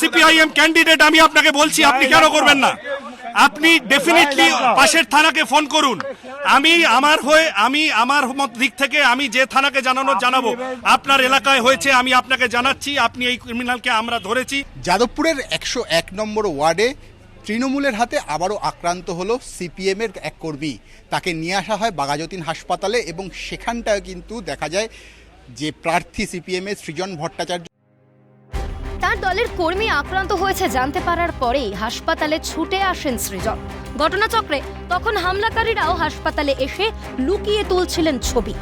CPIM candidate আমি আপনাকে বলছি আপনি কেন করবেন না? আপনি ডেফিনেটলি পাশের থানাকে ফোন করুন। আমি আমার হয়ে আমি আমার মত দিক থেকে আমি যে থানাকে জানানোর জানাব আপনার এলাকায় হয়েছে আমি আপনাকে জানাচ্ছি আপনি এই ক্রিমিনালকে আমরা ধরেছি। যাদবপুরের একশো এক নম্বর ওয়ার্ডে তৃণমূলের হাতে আবারও আক্রান্ত হলো সিপিএমের এক কর্মী। তাকে নিয়ে আসা হয় বাগাযতীন হাসপাতালে এবং সেখানটায় কিন্তু দেখা যায় যে প্রার্থী সিপিএমের সৃজন ভট্টাচার্য দলের কর্মী আক্রান্ত হয়েছে জানতে পারার পরেই হাসপাতালে ছুটে আসেন সৃজন। ঘটনাচক্রে তখন হামলাকারীরাও হাসপাতালে এসে লুকিয়ে তুলছিলেন ছবি।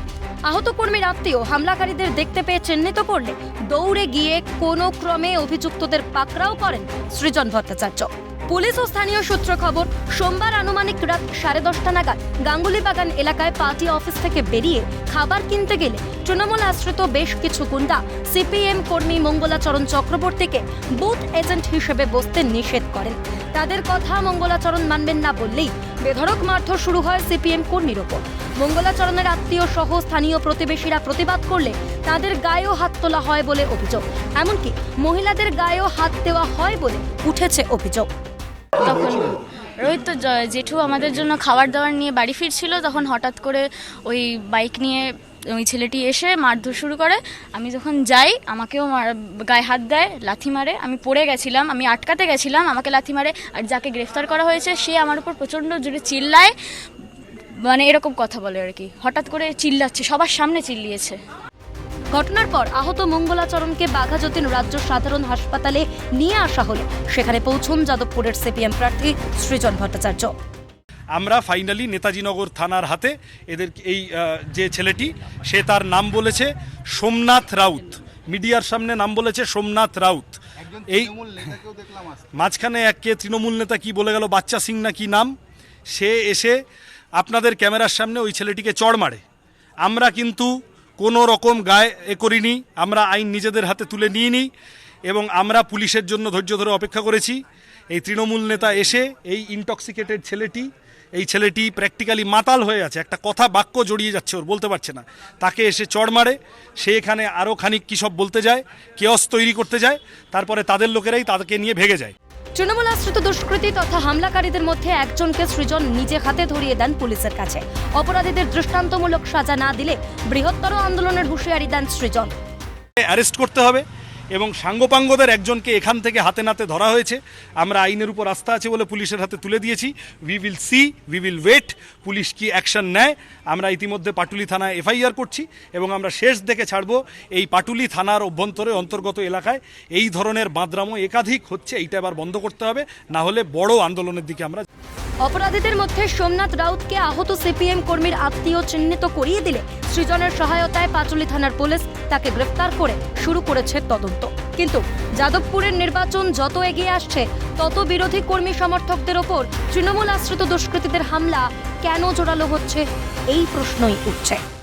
আহত কর্মীর আত্মীয় হামলাকারীদের দেখতে পেয়ে চিহ্নিত করলে দৌড়ে গিয়ে কোনো ক্রমে অভিযুক্তদের পাকড়াও করেন সৃজন ভট্টাচার্য। পুলিশ ও স্থানীয় সূত্র খবর, সোমবার আনুমানিক রাত সাড়ে দশটা নাগাদ গাঙ্গুলি বাগান এলাকায় পার্টি অফিস থেকে বেরিয়ে খাবার কিনতে গেলে তৃণমূল আশ্রিত বেশ কিছু গুন্ডা সিপিএম কর্মী মঙ্গলাচরণ চক্রবর্তীকে বুথ এজেন্ট হিসেবে বসতে নিষেধ করেন। তাদের কথা মঙ্গলাচরণ মানবেন না বললেই বেধড়ক মারধর শুরু হয় সিপিএম কর্মীর ওপর। মঙ্গলাচরণের আত্মীয় সহ স্থানীয় প্রতিবেশীরা প্রতিবাদ করলে তাদের গায়েও হাত তোলা হয় বলে অভিযোগ। এমনকি মহিলাদের গায়েও হাত দেওয়া হয় বলে উঠেছে অভিযোগ। তখন রোহিত তো জেঠু আমাদের জন্য খাবার দাবার নিয়ে বাড়ি ফিরছিল, তখন হঠাৎ করে ওই বাইক নিয়ে ওই ছেলেটি এসে মারধর শুরু করে। আমি যখন যাই, আমাকেও গায়ে হাত দেয়, লাথি মারে। আমি পড়ে গেছিলাম, আমি আটকাতে গেছিলাম, আমাকে লাথি মারে। আর যাকে গ্রেফতার করা হয়েছে, সে আমার উপর প্রচণ্ড জোরে চিল্লায়। মানে এরকম কথা বলে আর কি। হঠাৎ করে চিল্লাচ্ছে, সবার সামনে চিল্লিয়েছে। ঘটনার পর আহত মঙ্গলাচরণকে বাঘাযতীন রাজ্য সাধারণ হাসপাতালে নিয়ে আসা হলে। সেখানে পৌঁছন যাদবপুরের সিপিএম প্রার্থী সৃজন ভট্টাচার্য। আমরা ফাইনালি নেতাজিনগর থানার হাতে এদের এই যে ছেলেটি সে তার নাম বলেছে সোমনাথ রাউত। মিডিয়ার সামনে নাম বলেছে সোমনাথ রাউত। এই মাঝখানে এককে তৃণমূল নেতা কি বলে গেল বাচ্চা সিং না কি নাম? সে এসে আপনাদের ক্যামেরার সামনে ওই ছেলেটিকে চড় মারে। আমরা কিন্তু কোনো রকম গায়ে এ করিনি। আমরা আইন নিজেদের হাতে তুলে নিয়ে নিই এবং আমরা পুলিশের জন্য ধৈর্য ধরে অপেক্ষা করেছি। এই তৃণমূল নেতা এসে এই ইনটক্সিকেটেড ছেলেটি, এই ছেলেটি প্র্যাকটিক্যালি মাতাল হয়ে আছে। একটা কথা বাক্য জড়িয়ে যাচ্ছে, ওর বলতে পারছে না। তাকে এসে চড় মারে, সে এখানে আরও খানিক কী সব বলতে যায় কেয়স তৈরি করতে যায়, তারপরে তাদের লোকেরাই তাদেরকে নিয়ে ভেগে যায়। তৃণমূল আশ্রিত দুষ্কৃতী তথা হামলাকারীদের মধ্যে একজনকে সৃজন নিজে হাতে ধরিয়ে দেন পুলিশের কাছে। অপরাধীদের দৃষ্টান্তমূলক সাজা না দিলে বৃহত্তর আন্দোলনের হুঁশিয়ারি দেন সৃজন। অ্যারেস্ট করতে হবে। এবং সাঙ্গপাঙ্গদের একজনকে এখান থেকে হাতে নাতে ধরা হয়েছে। আমরা আইনের উপর আস্থা আছে বলে পুলিশের হাতে তুলে দিয়েছি। We will see we will wait police কি অ্যাকশন নেয়? আমরা ইতিমধ্যে পাটুলি থানায় এফআইআর করছি এবং আমরা শেষ দেখে ছাড়বো এই পাটুলি থানার অভ্যন্তরে অন্তর্গত এলাকায়। এই ধরনের বাঁদরামো একাধিক হচ্ছে, এইটা এবার বন্ধ করতে হবে। না হলে বড় আন্দোলনের দিকে আমরা অপরাধীদের মধ্যে সোমনাথ রাউতকে আহত সিপিএম কর্মীর আত্মীয় চিহ্নিত করিয়ে দিলে সৃজনের সহায়তায় পাচুলি থানার পুলিশ তাকে গ্রেফতার করে শুরু করেছে তদন্ত। কিন্তু যাদবপুরের নির্বাচন যত এগিয়ে আসছে, তত বিরোধী কর্মী সমর্থকদের ওপর তৃণমূল আশ্রিত দুষ্কৃতীদের হামলা কেন জোরালো হচ্ছে? এই প্রশ্নই উঠছে।